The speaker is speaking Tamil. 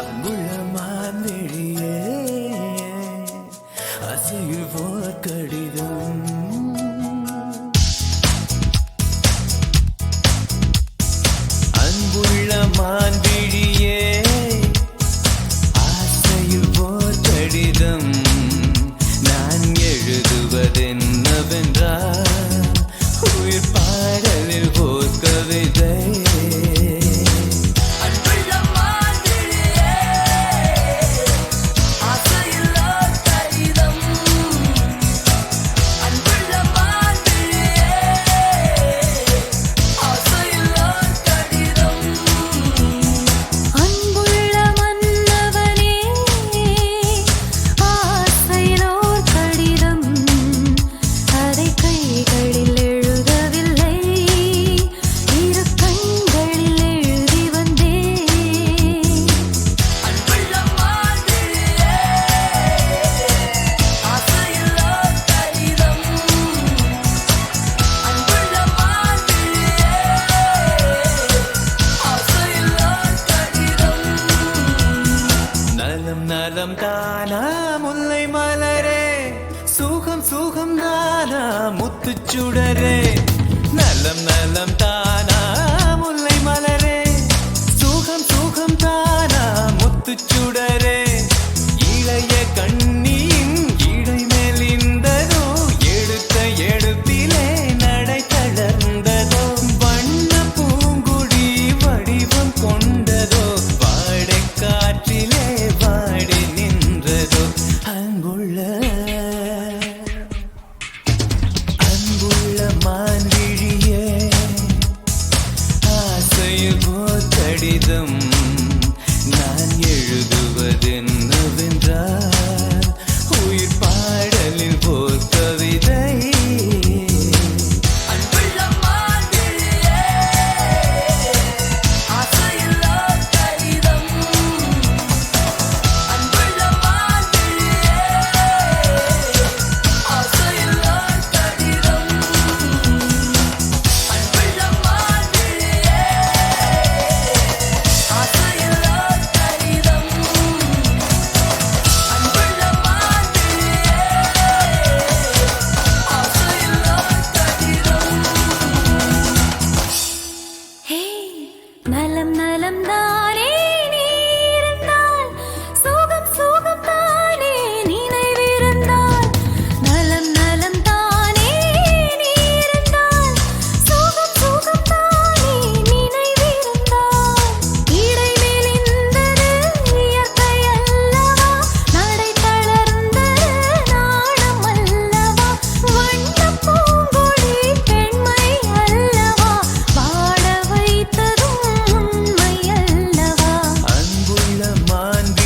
அன்புள்ள மான்விழியே அசையில் கடிதம் அன்புள்ள மான்விழியே சுகம் தானா முல்லை மலரே? சுகம் சுகம் தானா முத்துச்சுடரே நலம் நலம் தானா அன்புள்ள அன்புள்ள மான்விழியே ஆசையில் போத்தடிதம் நலம் நலம் தான் मान